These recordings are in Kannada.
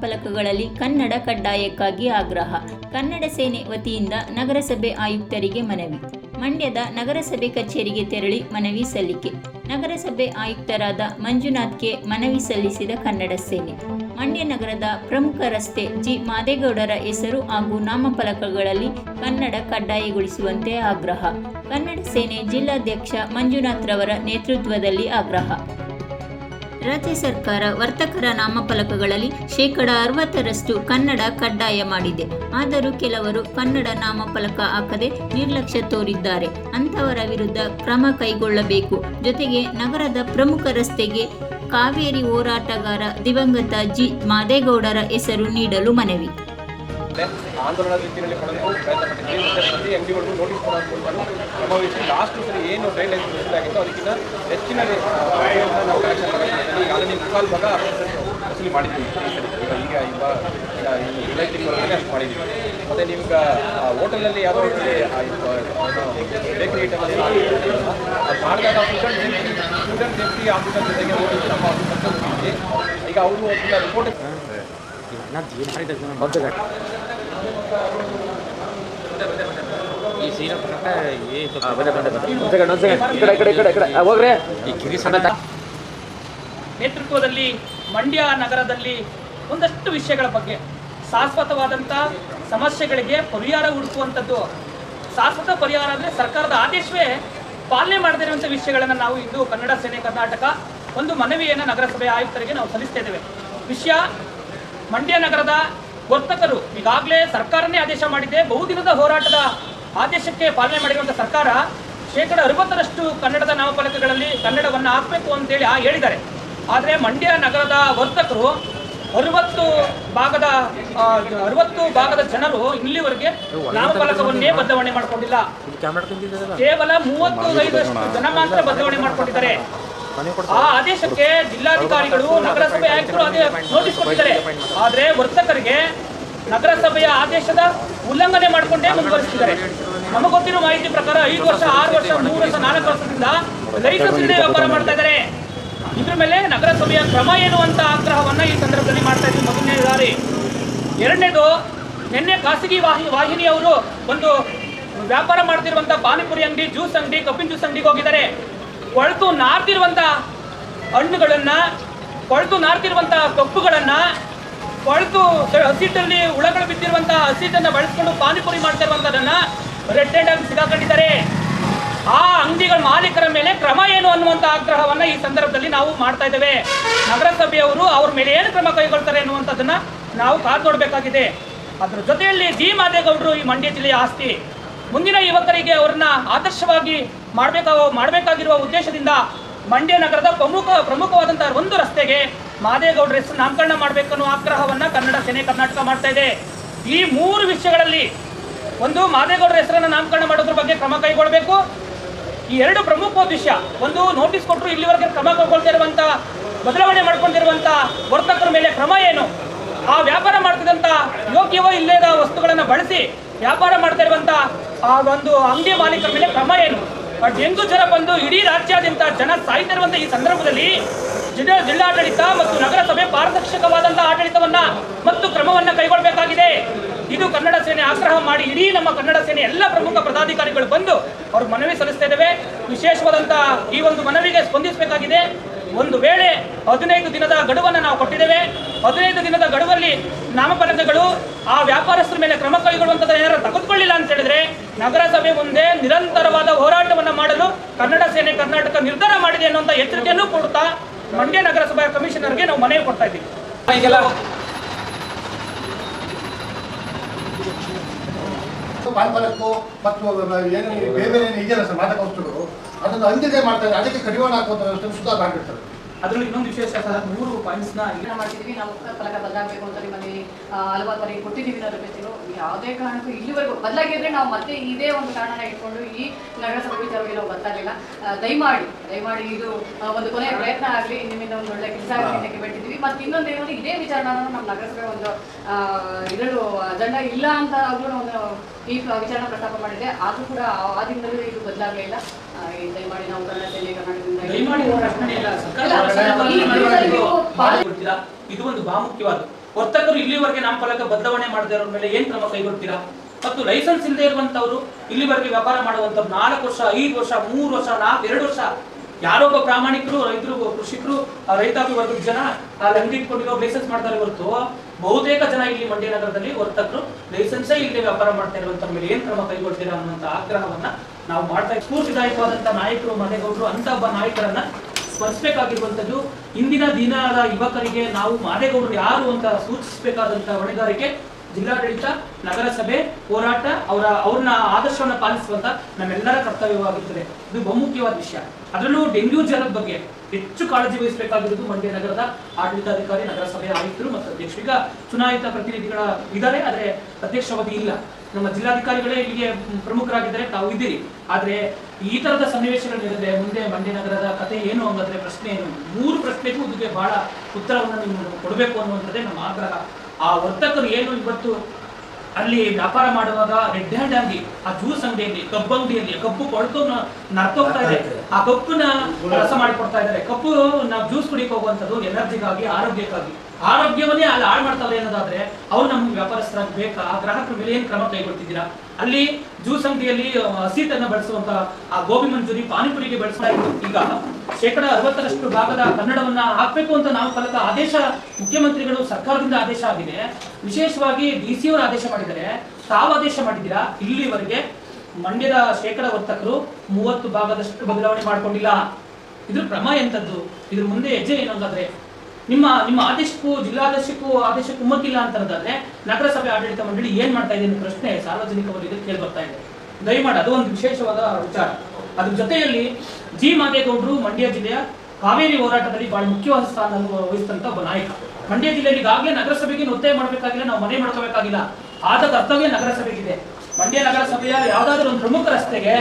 ನಾಮಫಲಕಗಳಲ್ಲಿ ಕನ್ನಡ ಕಡ್ಡಾಯಕ್ಕಾಗಿ ಆಗ್ರಹ. ಕನ್ನಡ ಸೇನೆ ವತಿಯಿಂದ ನಗರಸಭೆ ಆಯುಕ್ತರಿಗೆ ಮನವಿ. ಮಂಡ್ಯದ ನಗರಸಭೆ ಕಚೇರಿಗೆ ತೆರಳಿ ಮನವಿ ಸಲ್ಲಿಕೆ. ನಗರಸಭೆ ಆಯುಕ್ತರಾದ ಮಂಜುನಾಥ್ಗೆ ಮನವಿ ಸಲ್ಲಿಸಿದ ಕನ್ನಡ ಸೇನೆ. ಮಂಡ್ಯ ನಗರದ ಪ್ರಮುಖ ರಸ್ತೆ ಜಿ. ಮಾದೇಗೌಡರ ಹೆಸರು ಹಾಗೂ ನಾಮಫಲಕಗಳಲ್ಲಿ ಕನ್ನಡ ಕಡ್ಡಾಯಗೊಳಿಸುವಂತೆ ಆಗ್ರಹ. ಕನ್ನಡ ಸೇನೆ ಜಿಲ್ಲಾಧ್ಯಕ್ಷ ಮಂಜುನಾಥ್ರವರ ನೇತೃತ್ವದಲ್ಲಿ ಆಗ್ರಹ. ರಾಜ್ಯ ಸರ್ಕಾರ ವರ್ತಕರ ನಾಮಫಲಕಗಳಲ್ಲಿ ಶೇಕಡ ಅರವತ್ತರಷ್ಟು ಕನ್ನಡ ಕಡ್ಡಾಯ ಮಾಡಿದೆ. ಆದರೂ ಕೆಲವರು ಕನ್ನಡ ನಾಮಫಲಕ ಹಾಕದೆ ನಿರ್ಲಕ್ಷ್ಯ ತೋರಿದ್ದಾರೆ. ಅಂತವರ ವಿರುದ್ಧ ಕ್ರಮ ಕೈಗೊಳ್ಳಬೇಕು. ಜೊತೆಗೆ ನಗರದ ಪ್ರಮುಖ ರಸ್ತೆಗೆ ಕಾವೇರಿ ಹೋರಾಟಗಾರ ದಿವಂಗತ ಜಿ. ಮಾದೇಗೌಡರ ಹೆಸರು ನೀಡಲು ಮನವಿ. ಆಂದೋಲನ ರೀತಿಯಲ್ಲಿ ಕೊಡಲು ಪ್ರಯತ್ನ ಪಟ್ಟಿದ್ದೀವಿ ಪ್ರತಿ ಅಂಗಡಿಗಳಿಗೂ ನೋಟಿಸ್ ಕೊಡೋದು ಕ್ರಮವಹಿಸಿ ಲಾಸ್ಟ್ ಸರಿ ಏನು ಟ್ರೈನ್ ಲೈನ್ ಆಗಿತ್ತು ಅದಕ್ಕಿಂತ ಹೆಚ್ಚಿನ ನಾವು ಕಲೆಕ್ಷನ್ ಮಾಡಿದ್ದೀವಿ ಈಗ ಆಲ್ರೆಡಿ ಮುಕ್ಕಾಲು ಭಾಗ ವಸೂಲಿ ಮಾಡಿದ್ದೀವಿ. ಈಗ ಈಗ ಈಗ ತಿಂಗಳೊಳಗೆ ಅಷ್ಟು ಮಾಡಿದ್ದೀವಿ. ಮತ್ತು ನಿಮ್ಗೆ ಹೋಟೆಲಲ್ಲಿ ಯಾವ ರೀತಿ ಬೇಕರಿ ಐಟಮ್ ಮಾಡಿದಾಗ ಸ್ಟೂಡೆಂಟ್ ಸ್ಟೂಡೆಂಟ್ ಸೇಫ್ಟಿ ಆಫೀಸರ್ ಜೊತೆಗೆ ಆಫೀಸರ್ ಈಗ ಅವರು ನೇತೃತ್ವದಲ್ಲಿ ಮಂಡ್ಯ ನಗರದಲ್ಲಿ ಒಂದಷ್ಟು ವಿಷಯಗಳ ಬಗ್ಗೆ ಶಾಶ್ವತವಾದಂತ ಸಮಸ್ಯೆಗಳಿಗೆ ಪರಿಹಾರ ಹುಡುಕುವಂಥದ್ದು ಶಾಶ್ವತ ಪರಿಹಾರ ಅಂದ್ರೆ ಸರ್ಕಾರದ ಆದೇಶವೇ ಪಾಲನೆ ಮಾಡದೇ ಇರುವಂಥ ವಿಷಯಗಳನ್ನು ನಾವು ಇಂದು ಕನ್ನಡ ಸೇನೆ ಕರ್ನಾಟಕ ಒಂದು ಮನವಿಯನ್ನು ನಗರಸಭೆ ಆಯುಕ್ತರಿಗೆ ನಾವು ಸಲ್ಲಿಸ್ತಾ ಇದ್ದೇವೆ. ವಿಷಯ ಮಂಡ್ಯ ನಗರದ ವರ್ತಕರು ಈಗಾಗಲೇ ಸರ್ಕಾರನೇ ಆದೇಶ ಮಾಡಿದೆ. ಬಹುದಿನದ ಹೋರಾಟದ ಆದೇಶಕ್ಕೆ ಪಾಲನೆ ಮಾಡಿರುವಂಥ ಸರ್ಕಾರ ಶೇಕಡ ಅರವತ್ತರಷ್ಟು ಕನ್ನಡದ ನಾಮಫಲಕಗಳಲ್ಲಿ ಕನ್ನಡವನ್ನು ಹಾಕಬೇಕು ಅಂತೇಳಿ ಆ ಹೇಳಿದ್ದಾರೆ. ಆದರೆ ಮಂಡ್ಯ ನಗರದ ವರ್ತಕರು ಅರವತ್ತು ಭಾಗದ ಅರವತ್ತು ಭಾಗದ ಜನರು ಇಲ್ಲಿವರೆಗೆ ನಾಮಫಲಕವನ್ನೇ ಬದಲಾವಣೆ ಮಾಡಿಕೊಂಡಿಲ್ಲ. ಕೇವಲ ಮೂವತ್ತು ಐದಷ್ಟು ಜನ ಮಾತ್ರ ಬದಲಾವಣೆ ಮಾಡಿಕೊಂಡಿದ್ದಾರೆ. ಆ ಆದೇಶಕ್ಕೆ ಜಿಲ್ಲಾಧಿಕಾರಿಗಳು ನಗರಸಭೆ ಆಯುಕ್ತರು ಅದೇ ನೋಟಿಸ್ ಕೊಟ್ಟಿದ್ದಾರೆ. ಆದ್ರೆ ವರ್ತಕರಿಗೆ ನಗರಸಭೆಯ ಆದೇಶದ ಉಲ್ಲಂಘನೆ ಮಾಡಿಕೊಂಡೇ ಮುಂದುವರಿಸಿದ್ದಾರೆ. ನಮಗೆ ಗೊತ್ತಿರೋ ಮಾಹಿತಿ ಪ್ರಕಾರ ಐದು ವರ್ಷ ಆರು ವರ್ಷ ಮೂರು ವರ್ಷ ನಾಲ್ಕು ವರ್ಷದಿಂದ ಲೈಸೆನ್ಸ್ ಇಲ್ಲದೆ ವ್ಯಾಪಾರ ಮಾಡ್ತಾ ಇದ್ದಾರೆ. ಇದ್ರ ಮೇಲೆ ನಗರಸಭೆಯ ಕ್ರಮ ಏನು ಅಂತ ಆಗ್ರಹವನ್ನ ಈ ಸಂದರ್ಭದಲ್ಲಿ ಮಾಡ್ತಾ ಇದ್ದೀವಿ ಮೊದಲನೇ ದಾರಿ ಎರಡನೇದು ನಿನ್ನೆ ಖಾಸಗಿ ವಾಹಿ ವಾಹಿನಿಯವರು ಒಂದು ವ್ಯಾಪಾರ ಮಾಡ್ತಿರುವಂತ ಪಾನಿಪುರಿ ಅಂಗಡಿ ಜ್ಯೂಸ್ ಅಂಗಡಿ ಕಬ್ಬಿನ ಜ್ಯೂಸ್ ಅಂಗಡಿಗೆ ಹೋಗಿದ್ದಾರೆ. ಕೊಳೆತು ನಾರ್ತಿರುವಂತ ಹಣ್ಣುಗಳನ್ನ, ಕೊಳೆತು ನಾರ್ತಿರುವಂತ ಕಪ್ಪುಗಳನ್ನು, ಕೊಳೆತು ಹಸಿಟ್ಟಲ್ಲಿ ಹುಳಗಳು ಬಿದ್ದಿರುವಂತ ಹಸಿಟ್ಟನ್ನ ಬಳಸ್ಕೊಂಡು ಪಾನಿಪುರಿ ಮಾಡ್ತಾ ರೆಡ್ ಹ್ಯಾಂಡ್ ಆಗಿ ಸಿಗಾಕೊಂಡಿದ್ದಾರೆ. ಆ ಅಂಗಡಿಗಳ ಮಾಲೀಕರ ಮೇಲೆ ಕ್ರಮ ಏನು ಅನ್ನುವಂತ ಆಗ್ರಹವನ್ನ ಈ ಸಂದರ್ಭದಲ್ಲಿ ನಾವು ಮಾಡ್ತಾ ಇದ್ದೇವೆ. ನಗರಸಭೆಯವರು ಅವ್ರ ಮೇಲೆ ಏನು ಕ್ರಮ ಕೈಗೊಳ್ತಾರೆ ಅನ್ನುವಂಥದ್ದನ್ನ ನಾವು ಕಾದು ನೋಡಬೇಕಾಗಿದೆ. ಅದರ ಜೊತೆಯಲ್ಲಿ ಜಿ. ಮಾದೇಗೌಡರು ಈ ಮಂಡ್ಯ ಜಿಲ್ಲೆಯ ಆಸ್ತಿ. ಮುಂದಿನ ಯುವಕರಿಗೆ ಅವರನ್ನ ಆದರ್ಶವಾಗಿ ಮಾಡಬೇಕಾ, ಮಾಡಬೇಕಾಗಿರುವ ಉದ್ದೇಶದಿಂದ ಮಂಡ್ಯ ನಗರದ ಪ್ರಮುಖ ಪ್ರಮುಖವಾದಂಥ ಒಂದು ರಸ್ತೆಗೆ ಮಾದೇಗೌಡರ ಹೆಸರು ನಾಮಕರಣ ಮಾಡಬೇಕು ಆಗ್ರಹವನ್ನು ಕನ್ನಡ ಸೇನೆ ಕರ್ನಾಟಕ ಮಾಡ್ತಾ ಇದೆ. ಈ ಮೂರು ವಿಷಯಗಳಲ್ಲಿ ಒಂದು ಮಾದೇಗೌಡರ ಹೆಸರನ್ನು ನಾಮಕರಣ ಮಾಡೋದ್ರ ಬಗ್ಗೆ ಕ್ರಮ ಕೈಗೊಳ್ಳಬೇಕು. ಈ ಎರಡು ಪ್ರಮುಖವಾದ ವಿಷಯ ಒಂದು ನೋಟಿಸ್ ಕೊಟ್ಟರು ಇಲ್ಲಿವರೆಗೆ ಕ್ರಮ ಕೈಗೊಳ್ತಾ ಇರುವಂತ, ಬದಲಾವಣೆ ಮಾಡ್ಕೊಂಡಿರುವಂತ ವರ್ತಕರ ಮೇಲೆ ಕ್ರಮ ಏನು? ಆ ವ್ಯಾಪಾರ ಮಾಡ್ತಿದ್ದಂತ ಯೋಗ್ಯವೋ ಇಲ್ಲದ ವಸ್ತುಗಳನ್ನು ಬಳಸಿ ವ್ಯಾಪಾರ ಮಾಡ್ತಾ ಇರುವಂತ ಆ ಒಂದು ಅಂಗಡಿ ಮಾಲೀಕರ ಮೇಲೆ ಕ್ರಮ ಏನು? ಡೆಂಗು ಜನ ಬಂದು ಇಡೀ ರಾಜ್ಯಾದ್ಯಂತ ಜನ ಸಾಯ್ತಾ ಇರುವಂತ ಈ ಸಂದರ್ಭದಲ್ಲಿ ಜಿಲ್ಲಾ ಜಿಲ್ಲಾಡಳಿತ ಮತ್ತು ನಗರಸಭೆ ಪಾರದರ್ಶಕವಾದಂತಹ ಆಡಳಿತವನ್ನ ಮತ್ತು ಕ್ರಮವನ್ನ ಕೈಗೊಳ್ಳಬೇಕಾಗಿದೆ. ಇದು ಕನ್ನಡ ಸೇನೆ ಆಗ್ರಹ ಮಾಡಿ ಇಡೀ ನಮ್ಮ ಕನ್ನಡ ಸೇನೆ ಎಲ್ಲ ಪ್ರಮುಖ ಪದಾಧಿಕಾರಿಗಳು ಬಂದು ಅವರು ಮನವಿ ಸಲ್ಲಿಸ್ತಾ ಇದ್ದೇವೆ. ವಿಶೇಷವಾದಂತಹ ಈ ಒಂದು ಮನವಿಗೆ ಸ್ಪಂದಿಸಬೇಕಾಗಿದೆ. ಒಂದು ವೇಳೆ ಹದಿನೈದು ದಿನದ ಗಡುವನ್ನು ನಾವು ಕೊಟ್ಟಿದ್ದೇವೆ ಹದಿನೈದು ದಿನದ ಗಡುವಲ್ಲಿ ನಾಮಫಲಕಗಳು ಆ ವ್ಯಾಪಾರಸ್ಥರ ಮೇಲೆ ಕ್ರಮ ಕೈಗೊಳ್ಳುವಂಥದ್ದು ಏನಾದ್ರು ತೆಗೆದುಕೊಳ್ಳಿಲ್ಲ ಅಂತ ಹೇಳಿದ್ರೆ ನಗರಸಭೆ ಮುಂದೆ ನಿರಂತರವಾದ ಹೋರಾಟವನ್ನು ಮಾಡಲು ಕನ್ನಡ ಸೇನೆ ಕರ್ನಾಟಕ ನಿರ್ಧಾರ ಮಾಡಿದೆ ಅನ್ನುವಂಥ ಎಚ್ಚರಿಕೆಯನ್ನು ಕೊಡ್ತಾ ಮಂಡ್ಯ ನಗರಸಭಾ ಕಮಿಷನರ್ಗೆ ನಾವು ಮನವಿ ಕೊಡ್ತಾ ಇದ್ದೀವಿ. ಮತ್ತು ಏನು ಬೇರೆ ಬೇರೆ ಏನು ಇದೆಯಲ್ಲ ಸರ್ ಮಾದಕ ವಸ್ತುಗಳು? ಅದನ್ನು ಅಂಜದೆ ಮಾಡ್ತಾರೆ ಅದಕ್ಕೆ ಕಡಿವಾಣ ಹಾಕುವಂತ ವ್ಯವಸ್ಥೆ ಸುಧಾರಣೆ ಆಗಿರ್ತಾರೆ ಅದರಲ್ಲಿ ಇನ್ನೊಂದು ವಿಶೇಷ ಸಹ ಮೂರು ಪಾಯಿಂಟ್ಸ್ ಪ್ರಯತ್ನ ಮಾಡ್ತಿದ್ವಿ ನಾವು ಫಲಕ ಬದಲಾಗಬೇಕು ಅಂತ ನಿಮ್ಮಲ್ಲಿ ಹಲವಾರು ಬಾರಿ ಕೊಟ್ಟಿದ್ದೀವಿ ಅನ್ನೋದ್ರ ಜೊತೆಗೂ ಯಾವುದೇ ಕಾರಣಕ್ಕೂ ಇಲ್ಲಿವರೆಗೂ ಬದಲಾಗಿದ್ರೆ ನಾವು ಮತ್ತೆ ಇದೇ ಒಂದು ಕಾರಣನ ಇಟ್ಕೊಂಡು ಈ ನಗರಸಭೆ ವಿಚಾರವಾಗಿ ನಾವು ಬರ್ತಾ ಇರಲಿಲ್ಲ. ಆ, ದಯಮಾಡಿ ದಯಮಾಡಿ ಇದು ಒಂದು ಕೊನೆಯ ಪ್ರಯತ್ನ ಆಗಲಿ ನಿಮ್ಮಿಂದ ಒಂದು ಒಳ್ಳೆ ಕೆಲಸ ಆಗಲಿ ಬಿಟ್ಟಿದ್ದೀವಿ ಮತ್ತೆ ಇನ್ನೊಂದು ಏನಂದ್ರೆ ಅಂದ್ರೆ ಇದೇ ವಿಚಾರನ ನಮ್ಮ ನಗರಸಭೆ ಒಂದು ಆ, ಇದರಲ್ಲೂ ಅಜೆಂಡಾ ಇಲ್ಲ ಅಂತ ಆಗ್ಲೂ ಒಂದು ಈ ವಿಚಾರನ ಪ್ರಸ್ತಾಪ ಮಾಡಿದೆ. ಆದರೂ ಕೂಡ ಆ- ಆ ದಿನದಲ್ಲೂ ಇದು ಬದಲಾಗಲಿಲ್ಲ ದಯಮಾಡಿ ನಾವು ಕನ್ನಡ ಸೇನೆ ಕರ್ನಾಟಕದಿಂದ? ಇದು ಒಂದು ಬಹುಮುಖ್ಯವಾದ ವರ್ತಕರು ಇಲ್ಲಿವರೆಗೆ ನಾಮಫಲಕ ಬದಲಾವಣೆ ಮಾಡದೇ ಇರೋ ಮೇಲೆ ಏನ್ ಕ್ರಮ ಕೈಗೊಳ್ತೀರಾ? ಮತ್ತು ಲೈಸೆನ್ಸ್ ಇಲ್ಲದೆ ಇರುವಂತವ್ರು ಇಲ್ಲಿವರೆಗೆ ವ್ಯಾಪಾರ ಮಾಡುವಂತವ್ರು ನಾಲ್ಕು ವರ್ಷ ಐದು ವರ್ಷ ಮೂರು ವರ್ಷ ನಾಲ್ಕು ಎರಡು ವರ್ಷ. ಯಾರೊಬ್ಬ ಪ್ರಾಮಾಣಿಕರು ರೈತರು ಕೃಷಿಕರು ಆ ರೈತಾಪಿ ವರ್ಗದ ಜನ ಅಲ್ಲಿ ಇಟ್ಕೊಂಡಿರೋ ಲೈಸೆನ್ಸ್ ಮಾಡ್ತಾರೆ ಹೊರತು ಬಹುತೇಕ ಜನ ಇಲ್ಲಿ ಮಂಡ್ಯ ನಗರದಲ್ಲಿ ವರ್ತಕರು ಲೈಸೆನ್ಸೇ ಇಲ್ಲದೆ ವ್ಯಾಪಾರ ಮಾಡ್ತಾ ಇರುವಂತ ಮೇಲೆ ಏನ್ ಕ್ರಮ ಕೈಗೊಳ್ತೀರಾ ಅನ್ನುವಂತ ಆಗ್ರಹವನ್ನ ನಾವು ಮಾಡ್ತಾ ಸ್ಫೂರ್ತಿದಾಯಕವಾದಂತಹ ಸ್ಫೂರ್ತಿದಾಯಕವಾದಂತ ನಾಯಕರು, ಮನೆಗೌಡರು ಅಂತ ಒಬ್ಬ ನಾಯಕರನ್ನ ಸ್ಮರಿಸಬೇಕಾಗಿರುವಂತದ್ದು ಇಂದಿನ ದಿನದ ಯುವಕರಿಗೆ ನಾವು ಮಾದೇಗೌಡರು ಯಾರು ಅಂತ ಸೂಚಿಸಬೇಕಾದಂತ ಹೊಣೆಗಾರಿಕೆ ಜಿಲ್ಲಾಡಳಿತ, ನಗರಸಭೆ, ಹೋರಾಟ, ಅವರ ಅವ್ರನ್ನ ಆದರ್ಶವನ್ನ ಪಾಲಿಸುವಂತ ನಮ್ಮೆಲ್ಲರ ಕರ್ತವ್ಯವಾಗಿರ್ತದೆ. ಇದು ಬಹುಮುಖ್ಯವಾದ ವಿಷಯ. ಅದರಲ್ಲೂ ಡೆಂಗ್ಯೂ ಜ್ವರದ ಬಗ್ಗೆ ಹೆಚ್ಚು ಕಾಳಜಿ ವಹಿಸಬೇಕಾಗಿರುವುದು ಮಂಡ್ಯ ನಗರದ ಆಡಳಿತಾಧಿಕಾರಿ, ನಗರಸಭೆಯ ಆಯುಕ್ತರು ಮತ್ತು ಅಧ್ಯಕ್ಷರು. ಈಗ ಚುನಾಯಿತ ಪ್ರತಿನಿಧಿಗಳ ಇದ್ದಾರೆ, ಆದರೆ ಅಧ್ಯಕ್ಷ ಅವಧಿ ಇಲ್ಲ. ನಮ್ಮ ಜಿಲ್ಲಾಧಿಕಾರಿಗಳೇ ಇಲ್ಲಿಗೆ ಪ್ರಮುಖರಾಗಿದ್ದಾರೆ, ತಾವು ಇದ್ದೀರಿ. ಆದರೆ ಈ ತರದ ಸನ್ನಿವೇಶಗಳು ಮುಂದೆ ಮಂಡ್ಯ ನಗರದ ಕತೆ ಏನು ಹಂಗಾದ್ರೆ ಪ್ರಶ್ನೆ ಏನು? ಮೂರು ಪ್ರಶ್ನೆಗೂ ಇದಕ್ಕೆ ಬಹಳ ಉತ್ತರವನ್ನು ನೀವು ಕೊಡಬೇಕು ಅನ್ನುವಂಥದ್ದೇ ನಮ್ಮ ಆಗ್ರಹ. ಆ ವರ್ತಕರು ಏನು ಇವತ್ತು ಅಲ್ಲಿ ವ್ಯಾಪಾರ ಮಾಡುವಾಗ ರೆಡ್ ಹ್ಯಾಂಡ್ ಆಗಿ ಆ ಜ್ಯೂಸ್ ಅಂಗಡಿಯಲ್ಲಿ ಕಬ್ಬು ಅಂಗಡಿಯಲ್ಲಿ ಕಬ್ಬು ಕೊಳ್ತು ನರ್ತೋಗ್ತಾ ಇದೆ. ಆ ಕಬ್ಬನ್ನ ರಸ ಮಾಡಿಕೊಡ್ತಾ ಇದ್ದಾರೆ. ಕಬ್ಬು ನಾವು ಜ್ಯೂಸ್ ಕುಡಿಯಕ್ಕೆ ಹೋಗುವಂಥದ್ದು ಎನರ್ಜಿಗಾಗಿ ಆರೋಗ್ಯಕ್ಕಾಗಿ. ಆರೋಗ್ಯವನ್ನೇ ಅಲ್ಲಿ ಹಾಳು ಮಾಡ್ತಾರೆ ಅನ್ನೋದಾದ್ರೆ ಅವ್ರು ನಮ್ಗೆ ವ್ಯಾಪಾರಸ್ಥರಾಗಿ ಬೇಕಾ ಆ ಗ್ರಾಹಕರ ಮೇಲೆ ಏನ್ ಕ್ರಮ ಕೈಗೊಳ್ತಿದ್ದೀರಾ? ಅಲ್ಲಿ ಜ್ಯೂಸ್ ಅಂಗಡಿಯಲ್ಲಿ ಹಸೀಟನ್ನ ಬಳಸುವಂತ ಆ, ಗೋಬಿ ಮಂಜೂರಿ, ಪಾನಿಪುರಿಗೆ ಇದ್ದು ಈಗ ಶೇಕಡ ಅರವತ್ತರಷ್ಟು ಭಾಗದ ಕನ್ನಡವನ್ನ ಹಾಕ್ಬೇಕು ಅಂತ ನಾವು ಕಲಿತ ಆದೇಶ, ಮುಖ್ಯಮಂತ್ರಿಗಳು ಸರ್ಕಾರದಿಂದ ಆದೇಶ ಆಗಿದೆ. ವಿಶೇಷವಾಗಿ ಡಿ ಸಿ ಅವರು ಆದೇಶ ಮಾಡಿದರೆ ತಾವು ಆದೇಶ ಮಾಡಿದ್ದೀರಾ? ಇಲ್ಲಿವರೆಗೆ ಮಂಡ್ಯದ ಶೇಕಡ ವರ್ತಕರು ಮೂವತ್ತು ಭಾಗದಷ್ಟು ಬದಲಾವಣೆ ಮಾಡ್ಕೊಂಡಿಲ್ಲ. ಇದ್ರ ಕ್ರಮ ಎಂಥದ್ದು ಇದ್ರ ಮುಂದೆ ಹೆಜ್ಜೆ ಏನಂಗಾದ್ರೆ ನಿಮ್ಮ ನಿಮ್ಮ ಆದೇಶಕ್ಕೂ ಜಿಲ್ಲಾದೇಶಕ್ಕೂ ಆದೇಶಕ್ಕೂ ಕುಮ್ಮಕ್ಕಿಲ್ಲ ಅಂತಂದ್ರೆ ನಗರಸಭೆ ಆಡಳಿತ ಮಂಡಳಿ ಏನ್ ಮಾಡ್ತಾ ಇದೆ ಅನ್ನೋ ಪ್ರಶ್ನೆ ಸಾರ್ವಜನಿಕ ವಲಯದಲ್ಲಿ ಕೇಳಿ ಬರ್ತಾ ಇದೆ. ದಯಮಾಡಿ, ಅದು ಒಂದು ವಿಶೇಷವಾದ ವಿಚಾರ. ಅದ್ರ ಜೊತೆಯಲ್ಲಿ ಜಿ ಮಾದೇಗೌಡರು ಮಂಡ್ಯ ಜಿಲ್ಲೆಯ ಕಾವೇರಿ ಹೋರಾಟದಲ್ಲಿ ಬಹಳ ಮುಖ್ಯವಾದ ಸ್ಥಾನ ವಹಿಸಿದಂತ ಒಬ್ಬ ನಾಯಕ. ಮಂಡ್ಯ ಜಿಲ್ಲೆಯಲ್ಲಿ ಈಗಾಗಲೇ ನಗರಸಭೆಗೆ ಒತ್ತಾಯ ಮಾಡಬೇಕಾಗಿಲ್ಲ, ನಾವು ಮನೆ ಮಾಡ್ಕೋಬೇಕಾಗಿಲ್ಲ. ಆದ ಕರ್ತವ್ಯ ನಗರಸಭೆಗಿದೆ. ಮಂಡ್ಯ ನಗರಸಭೆಯ ಯಾವ್ದಾದ್ರು ಒಂದು ಪ್ರಮುಖ ರಸ್ತೆಗೆ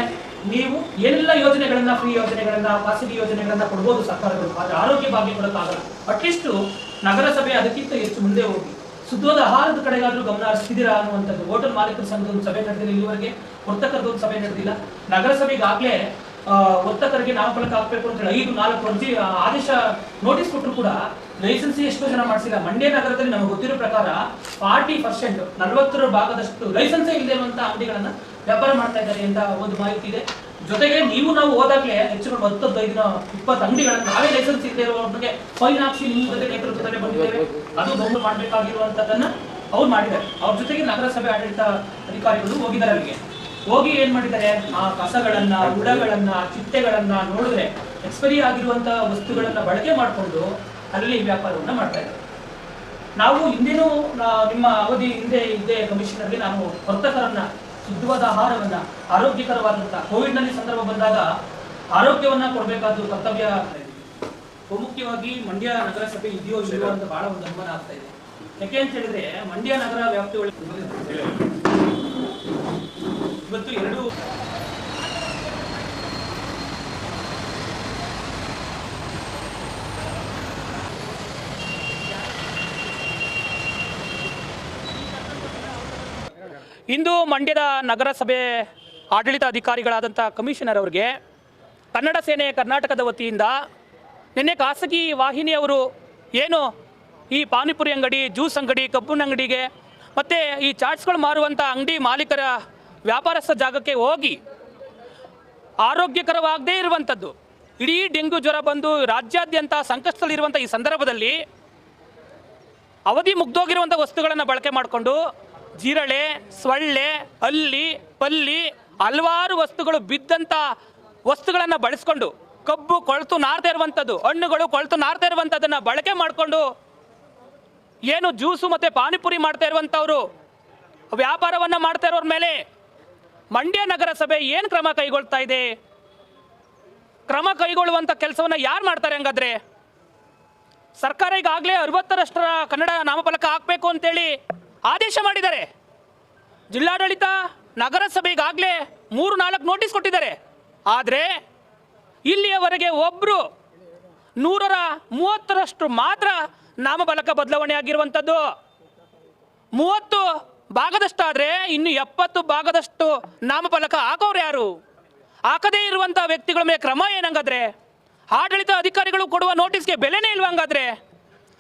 ನೀವು ಎಲ್ಲ ಯೋಜನೆಗಳನ್ನ ಫ್ರೀ ಯೋಜನೆಗಳನ್ನ, ಖಾಸಗಿ ಯೋಜನೆಗಳನ್ನ ಕೊಡ್ಬೋದು ಸರ್ಕಾರಗಳು. ಆದ್ರೆ ಆರೋಗ್ಯ ಭಾಗ್ಯ ಕೊಡಕ್ಕಾಗಲ್ಲ ಅಟ್ಲೀಸ್ಟ್ ನಗರಸಭೆ ಅದಕ್ಕಿಂತ ಹೆಚ್ಚು ಮುಂದೆ ಹೋಗಿ. ಸುದ್ದೋದ ಆಹಾರದ ಕಡೆಗಾದ್ರೂ ಗಮನ ಹರಿಸ್ತಿದ್ದೀರಾ ಅನ್ನುವಂಥದ್ದು. ಹೋಟೆಲ್ ಮಾಲೀಕರ ಸಂಘದ ಒಂದು ಸಭೆ ನಡೆದಿಲ್ಲ ಇಲ್ಲಿವರೆಗೆ. ಒಂದು ಸಭೆ ನಡೆದಿಲ್ಲ. ನಗರಸಭೆಗಾಗ್ಲೇ ವರ್ತಕರಿಗೆ ನಾಮಫಲಕ ಹಾಕ್ಬೇಕು ಅಂತ ಹೇಳಿ ಐದು ನಾಲ್ಕು ಅರ್ಜಿ ಆದೇಶ ನೋಟಿಸ್ ಕೊಟ್ಟರು ಕೂಡ ಲೈಸೆನ್ಸ್ ಎಷ್ಟೋ ಜನ ಮಾಡಿಸಿಲ್ಲ? ಮಂಡ್ಯ ನಗರದಲ್ಲಿ ನಮಗೆ ಗೊತ್ತಿರೋ ಪ್ರಕಾರ ಫಾರ್ಟಿ ಪರ್ಸೆಂಟ್ ನಲವತ್ತರ ಭಾಗದಷ್ಟು ಲೈಸೆನ್ಸ್ ಇಲ್ಲದೆ ಇರುವಂತಹ ಅಂಗಡಿಗಳನ್ನ ವ್ಯಾಪಾರ ಮಾಡ್ತಾ ಇದ್ದಾರೆ ಅಂತ ಒಂದು ಮಾಹಿತಿ ಇದೆ. ಜೊತೆಗೆ ನೀವು ನಾವು ಹೋದಾಗ್ಲೇ ಹೆಚ್ಚು ಕಡಿಮೆ ಹತ್ತೈದು ಇಪ್ಪತ್ತು ಅಂಗಡಿಗಳನ್ನ ನಾವೇ ಲೈಸೆನ್ಸ್ ಇಲ್ಲದೆ ಇರುವವರಿಗೆ ಫೈನ್ ಹಾಕ್ಸಿ ನಿಮ್ಮ ಜೊತೆ ನೇತೃತ್ವದಲ್ಲಿ ಬಂದಿದ್ದೇವೆ. ಅದು ದೊಡ್ಡ ಮಾಡಬೇಕಾಗಿರುವಂತದನ್ನ ಅವ್ರು ಮಾಡಿದ್ದಾರೆ. ಅವ್ರ ಜೊತೆಗೆ ನಗರಸಭೆ ಆಡಳಿತ ಅಧಿಕಾರಿಗಳು ಹೋಗಿದ್ದಾರೆ ಅಲ್ಲಿಗೆ. ಹೋಗಿ ಏನ್ ಮಾಡಿದ್ದಾರೆ? ಆ ಕಸಗಳನ್ನ ಉಡಗಳನ್ನ ಚಿಟ್ಟೆಗಳನ್ನ ನೋಡಿದ್ರೆ ಎಕ್ಸ್ಪೈರಿ ಆಗಿರುವಂತಹ ವಸ್ತುಗಳನ್ನ ಬಳಕೆ ಮಾಡಿಕೊಂಡು ಅಲ್ಲಿ ವ್ಯಾಪಾರವನ್ನ ಮಾಡ್ತಾ ಇದ್ದಾರೆ. ನಾವು ಹಿಂದಿನೂ ನಿಮ್ಮ ಅವಧಿ ಹಿಂದೆ ಹಿಂದೆ ಕಮಿಷನರ್ಗೆ ನಾನು ವರ್ತಕರನ್ನ, ಶುದ್ಧವಾದ ಆಹಾರವನ್ನ ಆರೋಗ್ಯಕರವಾದಂತಹ ಕೋವಿಡ್ನಲ್ಲಿ ಸಂದರ್ಭ ಬಂದಾಗ ಆರೋಗ್ಯವನ್ನ ಕೊಡಬೇಕಾದ ಕರ್ತವ್ಯ ಬಹುಮುಖ್ಯವಾಗಿ ಮಂಡ್ಯ ನಗರಸಭೆ ಇದೆಯೋ ಇಲ್ಲವೋ ಅಂತ ಬಹಳ ಒಂದು ಅನುಮಾನ ಆಗ್ತಾ ಇದೆ. ಯಾಕೆ ಅಂತ ಹೇಳಿದ್ರೆ ಮಂಡ್ಯ ನಗರ ವ್ಯಾಪ್ತಿ ಒಳಗೆ ಇವತ್ತು ಎರಡು ಇಂದು ಮಂಡ್ಯದ ನಗರಸಭೆ ಆಡಳಿತ ಅಧಿಕಾರಿಗಳಾದಂಥ ಕಮಿಷನರ್ ಅವರಿಗೆ ಕನ್ನಡ ಸೇನೆ ಕರ್ನಾಟಕದ ವತಿಯಿಂದ ನಿನ್ನೆ ಖಾಸಗಿ ವಾಹಿನಿಯವರು ಏನು ಈ ಪಾನಿಪುರಿ ಅಂಗಡಿ, ಜ್ಯೂಸ್ ಅಂಗಡಿ ಕಬ್ಬಿನ ಅಂಗಡಿಗೆ ಮತ್ತು ಈ ಚಾಟ್ಸ್ಗಳು ಮಾರುವಂಥ ಅಂಗಡಿ ಮಾಲೀಕರ ವ್ಯಾಪಾರಸ್ಥ ಜಾಗಕ್ಕೆ ಹೋಗಿ ಆರೋಗ್ಯಕರವಾಗದೇ ಇರುವಂಥದ್ದು. ಇಡೀ ಡೆಂಗು ಜ್ವರ ಬಂದು ರಾಜ್ಯಾದ್ಯಂತ ಸಂಕಷ್ಟದಲ್ಲಿರುವಂಥ ಈ ಸಂದರ್ಭದಲ್ಲಿ ಅವಧಿ ಮುಗ್ದೋಗಿರುವಂಥ ವಸ್ತುಗಳನ್ನು ಬಳಕೆ ಮಾಡಿಕೊಂಡು ಜಿರಳೆ, ಸೊಳ್ಳೆ, ಅಲ್ಲಿ, ಪಲ್ಲಿ ಹಲವಾರು ವಸ್ತುಗಳು ಬಿದ್ದಂಥ ವಸ್ತುಗಳನ್ನು ಬಳಸ್ಕೊಂಡು ಕಬ್ಬು ಕೊಳೆತು ನಾರ್ತಾ ಇರುವಂಥದ್ದು ಹಣ್ಣುಗಳು ಕೊಳ್ತು ನಾರ್ತಾ ಇರುವಂಥದ್ದನ್ನು ಬಳಕೆ ಮಾಡಿಕೊಂಡು ಏನು ಜ್ಯೂಸು ಮತ್ತು ಪಾನಿಪುರಿ ಮಾಡ್ತಾ ಇರುವಂಥವ್ರು ವ್ಯಾಪಾರವನ್ನು ಮಾಡ್ತಾ ಇರೋರ ಮೇಲೆ ಮಂಡ್ಯ ನಗರಸಭೆ ಏನು ಕ್ರಮ ಕೈಗೊಳ್ತಾ ಇದೆ? ಕ್ರಮ ಕೈಗೊಳ್ಳುವಂಥ ಕೆಲಸವನ್ನು ಯಾರು ಮಾಡ್ತಾರೆ ಹಂಗಾದ್ರೆ? ಸರ್ಕಾರ ಈಗಾಗಲೇ ಅರವತ್ತರಷ್ಟರ ಕನ್ನಡ ನಾಮಫಲಕ ಹಾಕಬೇಕು ಅಂತೇಳಿ ಆದೇಶ ಮಾಡಿದ್ದಾರೆ. ಜಿಲ್ಲಾಡಳಿತ ನಗರಸಭೆಗಾಗಲೇ ಮೂರು ನಾಲ್ಕು ನೋಟಿಸ್ ಕೊಟ್ಟಿದ್ದಾರೆ. ಆದರೆ ಇಲ್ಲಿಯವರೆಗೆ ಒಬ್ಬರು ನೂರರ ಮೂವತ್ತರಷ್ಟು ಮಾತ್ರ ನಾಮಫಲಕ ಬದಲಾವಣೆ ಆಗಿರುವಂಥದ್ದು ಮೂವತ್ತು ಭಾಗದಷ್ಟಾದರೆ ಇನ್ನು ಎಪ್ಪತ್ತು ಭಾಗದಷ್ಟು ನಾಮಫಲಕ ಹಾಕೋರು ಯಾರು? ಹಾಕದೇ ಇರುವಂಥ ವ್ಯಕ್ತಿಗಳ ಮೇಲೆ ಕ್ರಮ ಏನಂಗಾದ್ರೆ? ಆಡಳಿತ ಅಧಿಕಾರಿಗಳು ಕೊಡುವ ನೋಟಿಸ್ಗೆ ಬೆಲೆನೇ ಇಲ್ವಂಗಾದ್ರೆ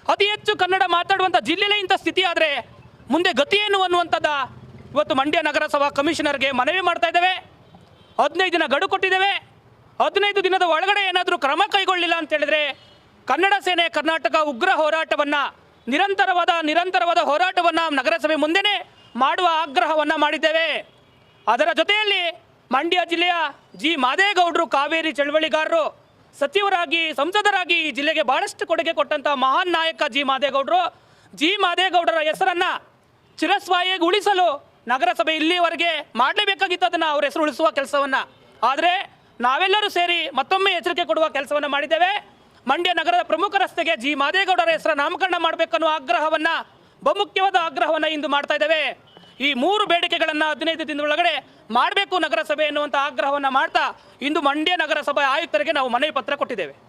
ಅತಿ ಹೆಚ್ಚು ಕನ್ನಡ ಮಾತಾಡುವಂಥ ಜಿಲ್ಲೆಲೇ ಇಂಥ ಸ್ಥಿತಿ ಆದರೆ ಮುಂದೆ ಗತಿ ಏನು ಅನ್ನುವಂಥದ್ದು ಇವತ್ತು ಮಂಡ್ಯ ನಗರಸಭಾ ಕಮಿಷನರ್ಗೆ ಮನವಿ ಮಾಡ್ತಾ ಇದ್ದೇವೆ. ಹದಿನೈದು ದಿನ ಗಡು ಕೊಟ್ಟಿದ್ದೇವೆ. ಹದಿನೈದು ದಿನದ ಒಳಗಡೆ ಏನಾದರೂ ಕ್ರಮ ಕೈಗೊಳ್ಳಿಲ್ಲ ಅಂತ ಹೇಳಿದ್ರೆ ಕನ್ನಡ ಸೇನೆ, ಕರ್ನಾಟಕ ಉಗ್ರ ಹೋರಾಟವನ್ನು ನಿರಂತರವಾದ ನಿರಂತರವಾದ ಹೋರಾಟವನ್ನು ನಗರಸಭೆ ಮುಂದೆನೇ ಮಾಡುವ ಆಗ್ರಹವನ್ನು ಮಾಡಿದ್ದೇವೆ. ಅದರ ಜೊತೆಯಲ್ಲಿ ಮಂಡ್ಯ ಜಿಲ್ಲೆಯ ಜಿ. ಮಾದೇಗೌಡರು ಕಾವೇರಿ ಚಳವಳಿಗಾರರು, ಸಚಿವರಾಗಿ, ಸಂಸದರಾಗಿ ಈ ಜಿಲ್ಲೆಗೆ ಬಹಳಷ್ಟು ಕೊಡುಗೆ ಕೊಟ್ಟಂಥ ಮಹಾನ್ ನಾಯಕ ಜಿ. ಮಾದೇಗೌಡರು. ಜಿ. ಮಾದೇಗೌಡರ ಹೆಸರನ್ನ ಚಿರಸ್ವಾಯಿಗೆ ಉಳಿಸಲು ನಗರಸಭೆ ಇಲ್ಲಿವರೆಗೆ ಮಾಡಲೇಬೇಕಾಗಿತ್ತು ಅದನ್ನು ಅವ್ರ ಹೆಸರು ಉಳಿಸುವ ಕೆಲಸವನ್ನ. ಆದರೆ ನಾವೆಲ್ಲರೂ ಸೇರಿ ಮತ್ತೊಮ್ಮೆ ಎಚ್ಚರಿಕೆ ಕೊಡುವ ಕೆಲಸವನ್ನು ಮಾಡಿದ್ದೇವೆ. ಮಂಡ್ಯ ನಗರದ ಪ್ರಮುಖ ರಸ್ತೆಗೆ ಜಿ. ಮಾದೇಗೌಡರ ಹೆಸರ ನಾಮಕರಣ ಮಾಡಬೇಕನ್ನೋ ಆಗ್ರಹವನ್ನ, ಬಹುಮುಖ್ಯವಾದ ಆಗ್ರಹವನ್ನ ಇಂದು ಮಾಡ್ತಾ ಇದ್ದೇವೆ. ಈ ಮೂರು ಬೇಡಿಕೆಗಳನ್ನು ಹದಿನೈದು ದಿನದೊಳಗಡೆ ಮಾಡಬೇಕು ನಗರಸಭೆ ಎನ್ನುವಂಥ ಆಗ್ರಹವನ್ನು ಮಾಡ್ತಾ ಇಂದು ಮಂಡ್ಯ ನಗರಸಭೆ ಆಯುಕ್ತರಿಗೆ ನಾವು ಮನವಿ ಪತ್ರ ಕೊಟ್ಟಿದ್ದೇವೆ.